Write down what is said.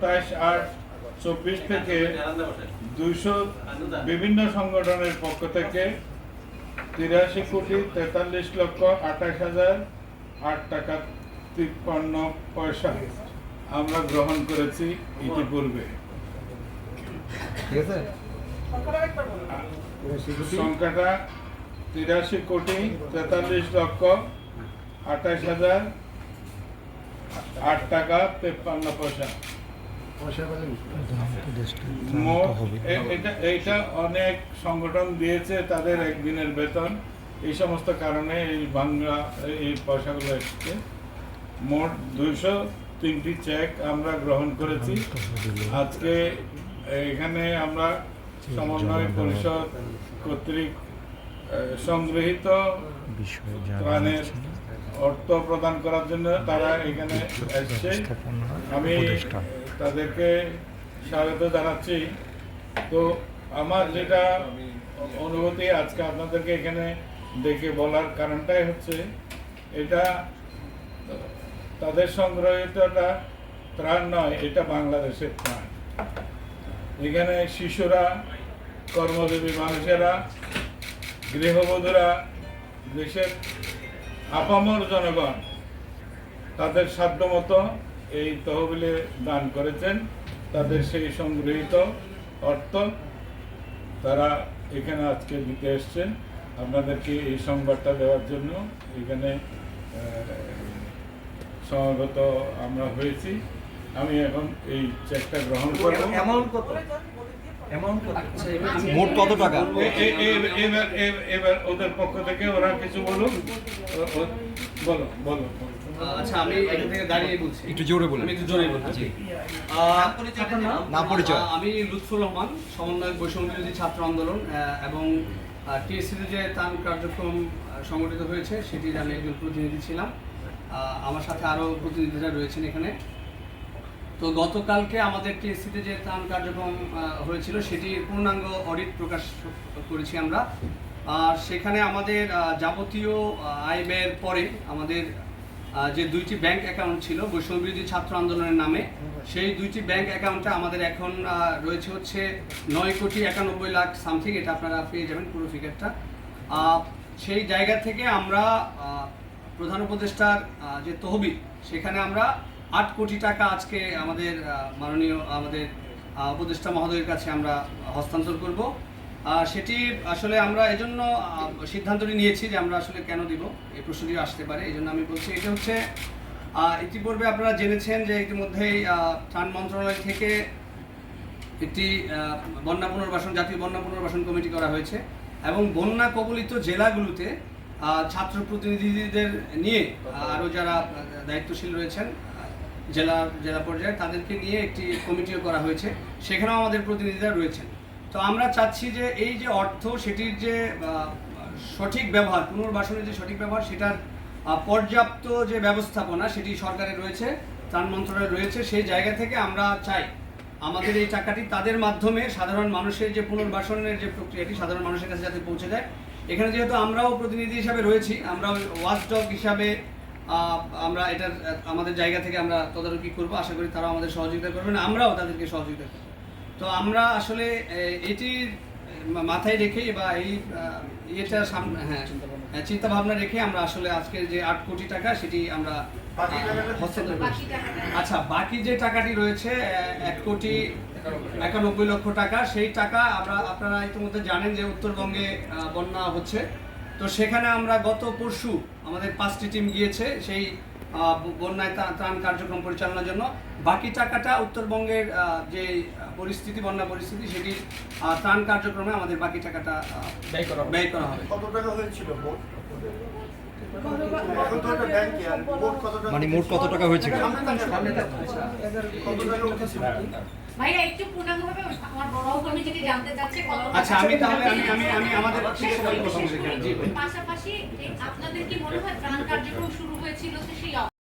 সাতাশ আট চব্বিশ থেকে দুইশো বিভিন্ন সংগঠনের পক্ষ থেকে তিরাশি কোটি তেতাল্লিশ লক্ষ আঠাশ হাজার আট টাকা তিপ্পান্ন পয়সা আমরা গ্রহণ করেছি ইতিপূর্বে। সংখ্যাটা তিরাশি কোটি তেতাল্লিশ লক্ষ আঠাশ হাজার আট টাকা তেপ্পান্ন পয়সা। এটা এইটা অনেক সংগঠন দিয়েছে তাদের একদিনের বেতন। এই সমস্ত কারণে এই বাংলা এই পয়সাগুলো এসছে। মোট দুইশো তিনটি চেক আমরা গ্রহণ করেছি। আজকে এখানে আমরা সমন্বয় পরিষদ কর্তৃক সংগৃহীত বিষয়ে ত্রাণের অর্থ প্রদান করার জন্য তারা এখানে এসছে। আমি। তাদেরকে স্বাগত জানাচ্ছি। তো আমার যেটা অনুভূতি আজকে আপনাদেরকে এখানে দেখে বলার কারণটাই হচ্ছে, এটা তাদের সংগ্রহিতটা ত্রাণ নয়, এটা বাংলাদেশের ত্রাণ। এখানে শিশুরা, কর্মজীবী মানুষেরা, গৃহবধূরা, দেশের আপামর জনগণ তাদের সাধ্যমতো এই তহবিলে দান করেছেন। তাদের সেই সংগৃহীত অর্থ তারা এখানে আজকে দিতে এসছেন। আপনাদেরকে এই সংবাদটা দেওয়ার জন্য এখানে সমাগত আমরা হয়েছি। আমি এখন এই চেকটা গ্রহণ করব। অ্যামাউন্ট কত? অ্যামাউন্ট কত? মোট কত টাকা? এ- এ- এ- এবার এবার ওদের পক্ষ থেকে ওরা কিছু বলুন বলো বলো বলো। আচ্ছা আমি এখান থেকে দাঁড়িয়ে বলছি একটু জোরে বলুন। আমি একটু জোরে বলছি? নাম পরিচয়। আমি লুৎফুর রহমান সমন্বয়ক বৈষম্য বিরোধী ছাত্র আন্দোলন এবং টিএসসিতে যে তান কার্যক্রম সংগঠিত হয়েছে সেটির আমি একজন প্রতিনিধি ছিলাম আমার সাথে আরও প্রতিনিধিরা রয়েছেন এখানে তো গতকালকে আমাদের টিএসসিতে যে ত্রাণ কার্যক্রম হয়েছিল সেটির পূর্ণাঙ্গ অডিট প্রকাশ করেছি আমরা আর সেখানে আমাদের যাবতীয় আয় ব্যয়ের পরে আমাদের যে দুইটি ব্যাংক অ্যাকাউন্ট ছিল বৈষম্যবিরোধী ছাত্র আন্দোলনের নামে, সেই দুইটি ব্যাংক অ্যাকাউন্টে আমাদের এখন রয়েছে হচ্ছে নয় কোটি একানব্বই লাখ সামথিং এটা আপনারা পেয়ে যাবেন পুরো ফিগারটা সেই জায়গা থেকে আমরা প্রধান উপদেষ্টার যে তহবিল, সেখানে আমরা আট কোটি টাকা আজকে আমাদের মাননীয় আমাদের উপদেষ্টা মহোদয়ের কাছে আমরা হস্তান্তর করব। সেটি আসলে আমরা এজন্য সিদ্ধান্তটি নিয়েছি যে আমরা আসলে কেন দিব, এই প্রশ্নটি আসতে পারে। এই জন্য আমি বলছি, এটা হচ্ছে ইতিপূর্বে আপনারা জেনেছেন যে ইতিমধ্যেই ত্রাণ মন্ত্রণালয় থেকে একটি বন্যা পুনর্বাসন, জাতীয় বন্যা পুনর্বাসন কমিটি করা হয়েছে এবং বন্যা কবলিত জেলাগুলোতে ছাত্র প্রতিনিধিদের নিয়ে আরও যারা দায়িত্বশীল রয়েছেন জেলা জেলা পর্যায়ে, তাদেরকে নিয়ে একটি কমিটিও করা হয়েছে। সেখানেও আমাদের প্রতিনিধিরা রয়েছেন। তো আমরা চাচ্ছি যে এই যে অর্থ সেটির যে সঠিক ব্যবহার, পুনর্বাসনের যে সঠিক ব্যবহার, সেটার পর্যাপ্ত যে ব্যবস্থাপনা সেটি সরকারের রয়েছে, ত্রাণ মন্ত্রণালয়ে রয়েছে, সেই জায়গা থেকে আমরা চাই। আমাদের এই টাকাটি তাদের মাধ্যমে সাধারণ মানুষের যে পুনর্বাসনের যে প্রক্রিয়াটি, সাধারণ মানুষের কাছে যাতে পৌঁছে যায়। এখানে যেহেতু আমরাও প্রতিনিধি হিসাবে রয়েছি আমরা ওয়াচডগ হিসাবে আমরা এটার, আমাদের জায়গা থেকে আমরা তদারকি করব। আশা করি তারাও আমাদের সহযোগিতা করবেন, আমরাও তাদেরকে সহযোগিতা করব। তো আমরা আসলে আহ, এটি মাথায় রেখে বা এই ইয়েটা সামনে হ্যাঁ চিন্তা ভাবনা রেখে আমরা আসলে আজকে যে আট কোটি টাকা সেটি আমরা হস্তান্তর করছি। আচ্ছা বাকি যে টাকাটি রয়েছে এক কোটি একানব্বই লক্ষ। টাকা সেই টাকা আমরা আপনারা ইতিমধ্যে জানেন যে উত্তরবঙ্গে বন্যা হচ্ছে। তো সেখানে আমরা গত পরশু আমাদের পাঁচটি টিম গিয়েছে সেই বন্যায় ত্রাণ কার্যক্রম পরিচালনার জন্য। বাকি টাকাটা উত্তরবঙ্গের যে পরিস্থিতি বন্যা পরিস্থিতি সেটি ত্রাণ কার্যক্রমে আমাদের বাকি টাকাটা ব্যয় করা ব্যয় করা হবে। কত টাকা হয়েছিল মানে মোট কত টাকা হয়েছে সামনে থাকবে, সামনে থাকবে। কত টাকা উঠেছিল ভাইয়া একটু পূর্ণাঙ্গভাবে আমার বড় কমিটিকে জানতে চাচ্ছে কত- আচ্ছা আমি তাহলে আমি আমি আমি আমাদের। পাশাপাশি আপনাদের কি মনে হয় প্রাণ কার্যক্রম শুরু হয়েছিল তো সেই